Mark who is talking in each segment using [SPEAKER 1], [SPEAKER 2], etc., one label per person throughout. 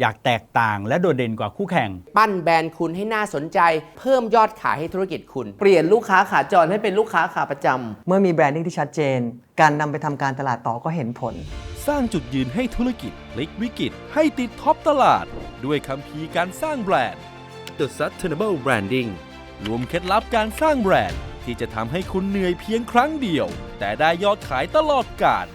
[SPEAKER 1] อยากแตกต่างและโดดเด่นกว่าคู่แข่ง
[SPEAKER 2] ปั้นแบรนด์คุณให้น่าสนใจ เพิ่มยอดขายให้ธุรกิจคุณ
[SPEAKER 3] เปลี่ยนลูกค้าขาจรให้เป็นลูกค้าขาประจำ
[SPEAKER 4] เมื่อมีแบรนดิ้งที่ชัดเจน การนำไปทำการตลาดต่อก็เห็นผล
[SPEAKER 5] สร้างจุดยืนให้ธุรกิจพลิกวิกฤตให้ติดท็อปตลาด ด้วยคำพีร์การสร้างแบรนด์ The Sustainable Branding รวมเคล็ดลับการสร้างแบรนด์ ที่จะทำให้คุณเหนื่อยเพียงครั้งเดียว แต่ได้ยอดขายตลอดกาล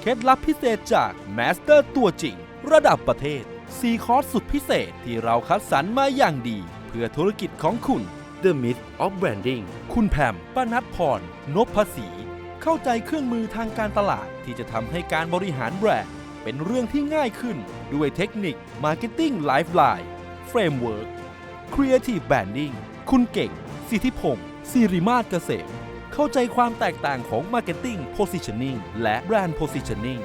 [SPEAKER 5] เคล็ดลับพิเศษจาก Master ตัวจริง ระดับประเทศ 4คอร์สสุดพิเศษที่เราคัดสรรมาอย่างดี เพื่อธุรกิจของคุณ The Myth of Branding คุณแพมปนัดพรนพศรีเข้าใจเครื่องมือทางการตลาดที่จะทำให้การบริหารแบรนด์เป็นเรื่องที่ง่ายขึ้นด้วยเทคนิค Marketing Lifeline Framework Creative Branding คุณเก่ง สิทธิพงศ์สิริมาศเกษม เข้าใจความแตกต่างของ Marketing Positioning และ Brand Positioning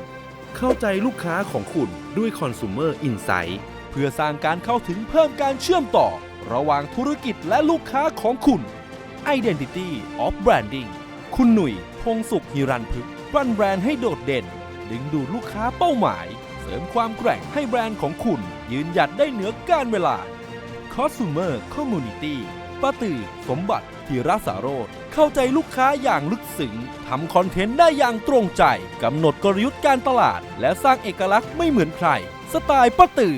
[SPEAKER 5] เข้าใจลูกค้าของคุณด้วย Consumer Insight เพื่อสร้างการเข้าถึงเพิ่มการเชื่อมต่อ ระหว่างธุรกิจและลูกค้าของคุณ Identity of Branding คุณหนุ่ย พงสุขฮิรันพึกษ์ปั้นแบรนด์ให้โดดเด่น ดึงดูดลูกค้าเป้าหมาย เสริมความแกร่งให้แบรนด์ของคุณ ยืนหยัดได้เหนือการเวลา Consumer Community ป้าตือสมบัติ ธีรสารโรธเข้าใจลูกค้าอย่างลึกซึ้งทำคอนเทนต์ได้อย่างตรงใจกำหนดกลยุทธ์การตลาด และสร้างเอกลักษณ์ไม่เหมือนใคร สไตล์ป้าตือ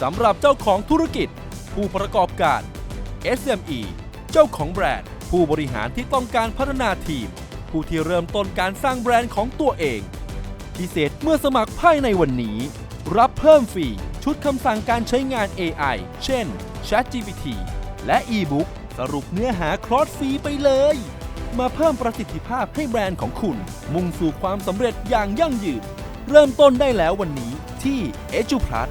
[SPEAKER 5] สำหรับเจ้าของธุรกิจ ผู้ประกอบการ SME เจ้าของแบรนด์ ผู้บริหารที่ต้องการพัฒนาทีม ผู้ที่เริ่มต้นการสร้างแบรนด์ของตัวเอง พิเศษเมื่อสมัครภายในวันนี้ รับเพิ่มฟรีชุดคำสั่งการใช้งาน AI เช่น ChatGPT และ eBook สรุปเนื้อหาคลอสฟรีไปเลย มาเพิ่มประสิทธิภาพให้แบรนด์ของคุณ มุ่งสู่ความสำเร็จอย่างยั่งยืน เริ่มต้นได้แล้ววันนี้ที่ e d u p l u s